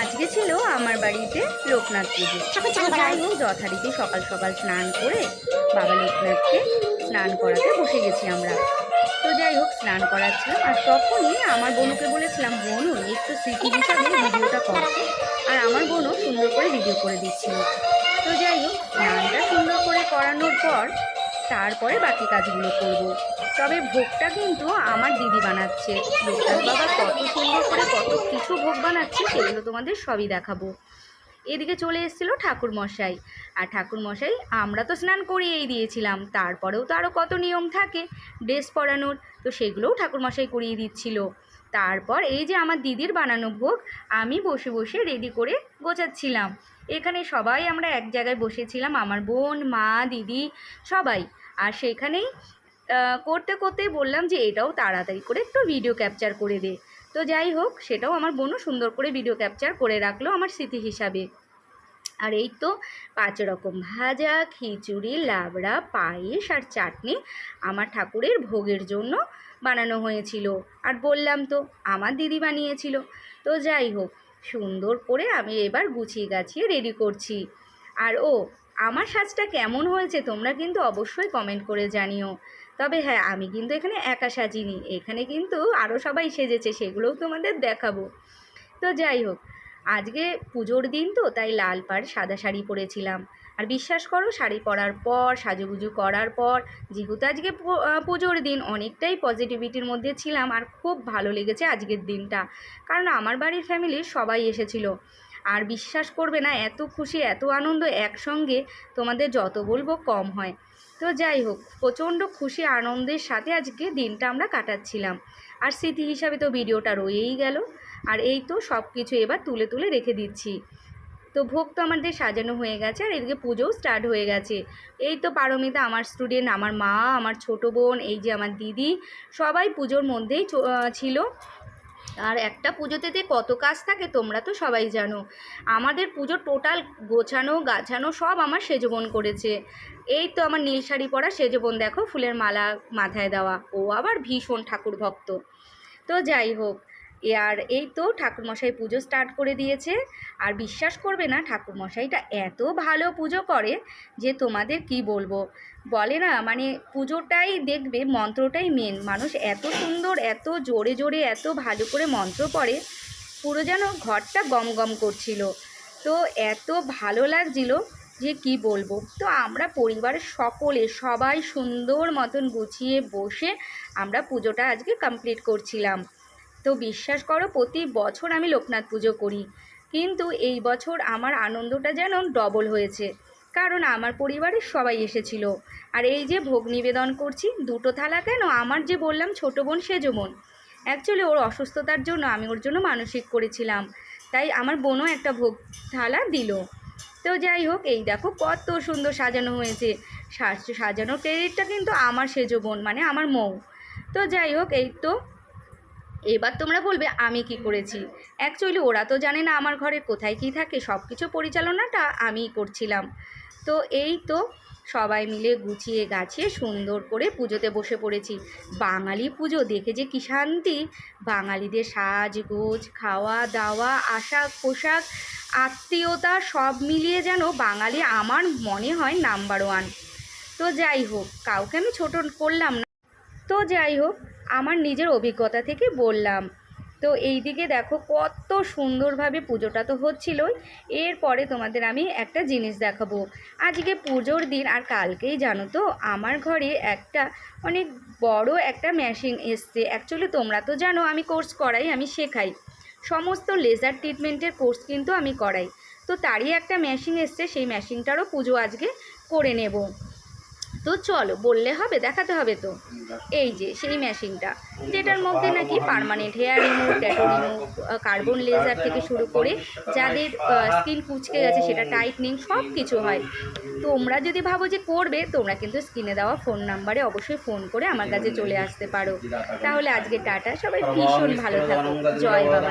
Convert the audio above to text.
আজকে ছিল আমার বাড়িতে লোকনাথ পুজো। যাই হোক, যথারীতি সকাল সকাল স্নান করে বাবা লোকনাথকে স্নান করাতে বসে গেছি আমরা। তো যাই হোক, স্নান করাচ্ছিলাম আর তখনই আমার বোনকে বলেছিলাম, বোনু, একটু স্মৃতি হিসাবে ভিডিওটা কর। আর আমার বোনও সুন্দর করে ভিডিও করে দিচ্ছিল। তো যাই হোক, স্নানটা সুন্দর করে করানোর পর তারপরে বাকি কাজগুলো করব। তবে ভোগটা কিন্তু আমার দিদি বানাচ্ছে। লোকনাথ বাবা কত সুন্দর করে কত কিছু ভোগ বানাচ্ছে সেগুলো তোমাদের সবই দেখাবো। এদিকে চলে এসেছিল ঠাকুর মশাই আর ঠাকুর মশাই আমরা তো স্নান করিয়েই দিয়েছিলাম। তারপরেও তো আরও কত নিয়ম থাকে ড্রেস পরানোর, তো সেগুলোও ঠাকুর মশাই করিয়ে দিচ্ছিল। তারপর এই যে আমার দিদির বানানো ভোগ, আমি বসে বসে রেডি করে গোছাচ্ছিলাম। এখানে সবাই আমরা এক জায়গায় বসেছিলাম। আমার বোন, মা, দিদি, সবাই। আর সেখানেই আহ, করতে করতেই বললাম যে এটাও তাড়াতাড়ি করে একটু ভিডিও ক্যাপচার করে দে। তো যাই হোক সেটাও আমার বোনও সুন্দর করে ভিডিও ক্যাপচার করে রাখল আমার স্মৃতি হিসাবে। আর এই তো পাঁচ রকম ভাজা খিচুড়ি লাবড়া পায়েস আর চাটনি আমার ঠাকুরের ভোগের জন্য বানানো হয়েছিল। আর বললাম তো আমার দিদি বানিয়েছিল। তো যাই হোক সুন্দর করে আমি এবার গুছিয়ে গাছিয়ে রেডি করছি। আর ও আমার সাজটা কেমন হয়েছে তোমরা কিন্তু অবশ্যই কমেন্ট করে জানিও। তবে হ্যাঁ আমি কিন্তু এখানে একা সাজিনি। এখানে কিন্তু আরও সবাই সেজেছে, সেগুলোও তোমাদের দেখাবো। তো যাই হোক, আজকে পুজোর দিন তো, তাই লাল পাড় সাদা শাড়ি পরেছিলাম। আর বিশ্বাস করো, শাড়ি পরার পর, সাজুগুজু করার পর, যেহেতু আজকে পুজোর দিন, অনেকটাই পজিটিভিটির মধ্যে ছিলাম। আর খুব ভালো লেগেছে আজকের দিনটা। কারণ আমার বাড়ির ফ্যামিলির সবাই এসেছিল। আর বিশ্বাস করবে না, এত খুশি, এত আনন্দ একসঙ্গে তোমাদের যত বলব কম হয়। তো যাই হোক, প্রচণ্ড খুশি আনন্দের সাথে আজকে দিনটা আমরা কাটাচ্ছিলাম। আর স্মৃতি হিসাবে তো ভিডিওটা রয়েই গেল। আর এই তো সব কিছু এবার তুলে তুলে রেখে দিচ্ছি। তো ভোগ তো আমাদের সাজানো হয়ে গেছে, আর এদিকে পুজোও স্টার্ট হয়ে গেছে। এই তো পারমিতা আমার স্টুডেন্ট আমার মা, আমার ছোট বোন, এই যে আমার দিদি, সবাই পুজোর মধ্যেই ছিল। আর একটা পুজোতে যে কত কাজ থাকে তোমরা তো সবাই জানো। আমাদের পুজো টোটাল গোছানো, গাছানো সব আমার সেজবন করেছে। এই তো আমার নীল শাড়ি পরা সেজবন দেখো, ফুলের মালা মাথায় দেওয়া। ও আবার ভীষণ ঠাকুর ভক্ত। তো যাই হোক আর এই তো ঠাকুরমশাই পুজো স্টার্ট করে দিয়েছে। আর বিশ্বাস করবে না, ঠাকুরমশাইটা এত ভালো পুজো করে যে তোমাদের কি বলব? বলে না মানে পুজোটাই দেখবে, মন্ত্রটাই মেন মানুষ এত সুন্দর, এত জোরে জোরে, এত ভালো করে মন্ত্র পড়ে, পুরো যেন ঘরটা গম গম করছিল। তো এত ভালো লাগছিল যে কি বলব? তো আমরা পরিবারের সকলে সবাই সুন্দর মতন গুছিয়ে বসে আমরা পুজোটা আজকে কমপ্লিট করছিলাম। তো বিশ্বাস করো, প্রতি বছর আমি লোকনাথ পুজো করি। কিন্তু এই বছর আমার আনন্দটা যেন ডবল হয়েছে। কারণ আমার পরিবারের সবাই এসেছিল। আর এই যে ভোগ নিবেদন করছি, দুটো থালা কেন? আমার যে বললাম, ছোটো বোন, সেজো বোন। অ্যাকচুয়ালি ওর অসুস্থতার জন্য আমি ওর জন্য মানসিক করেছিলাম। তাই আমার বোনও একটা ভোগ থালা দিল। তো যাই হোক, এই দেখো কত সুন্দর সাজানো হয়েছে। সাজানোর ক্রেডিটটা কিন্তু আমার সেজো বোন মানে আমার মৌ। তো যাই হোক, এই তো এবার তোমরা বলবে, আমি কি করেছি? অ্যাকচুয়ালি ওরা তো জানে না আমার ঘরে কোথায় কি থাকে সব কিছু পরিচালনাটা আমিই করছিলাম। তো এই তো সবাই মিলে গুছিয়ে গাছিয়ে সুন্দর করে পুজোতে বসে পড়েছি। বাঙালি পুজো দেখে যে কী শান্তি! বাঙালিদের সাজগোজ খাওয়া দাওয়া আশাক পোশাক আত্মীয়তা সব মিলিয়ে যেন বাঙালি আমার মনে হয় নাম্বার ওয়ান তো যাই হোক, কাউকে আমি ছোট করলাম না। তো যাই হোক আমার নিজের অভিজ্ঞতা থেকে বললাম। তো এই দিকে দেখো কত সুন্দরভাবে পুজোটা তো হচ্ছিলই। এরপরে তোমাদের আমি একটা জিনিস দেখাবো। আজকে পুজোর দিন, আর কালকেই জানো তো, আমার ঘরে একটা অনেক বড় একটা মেশিন এসছে। অ্যাকচুয়ালি তোমরা তো জানো, আমি কোর্স করাই, আমি শেখাই। সমস্ত লেজার ট্রিটমেন্টের কোর্স কিন্তু আমি করাই। তো তারই একটা মেশিন এসছে, সেই মেশিনটারও পুজো আজকে করে নেব। তো চলো, বললে হবে, দেখাতে হবে তো। এই যে, সেই মেশিনটা। যেটার মধ্যে নাকি permanent hair remove tattoo remove carbon laser থেকে শুরু করে যাদের স্কিন কুচকে গেছে, সেটা টাইটনিং সব কিছু হয়। তোমরা যদি ভাবো যে করবে, তোমরা কিন্তু স্ক্রিনে দেওয়া ফোন নাম্বারে অবশ্যই ফোন করে আমার কাছে চলে আসতে পারো। তাহলে আজকে টাটা, সবাই ভীষণ ভালো থাকো। জয় বাবা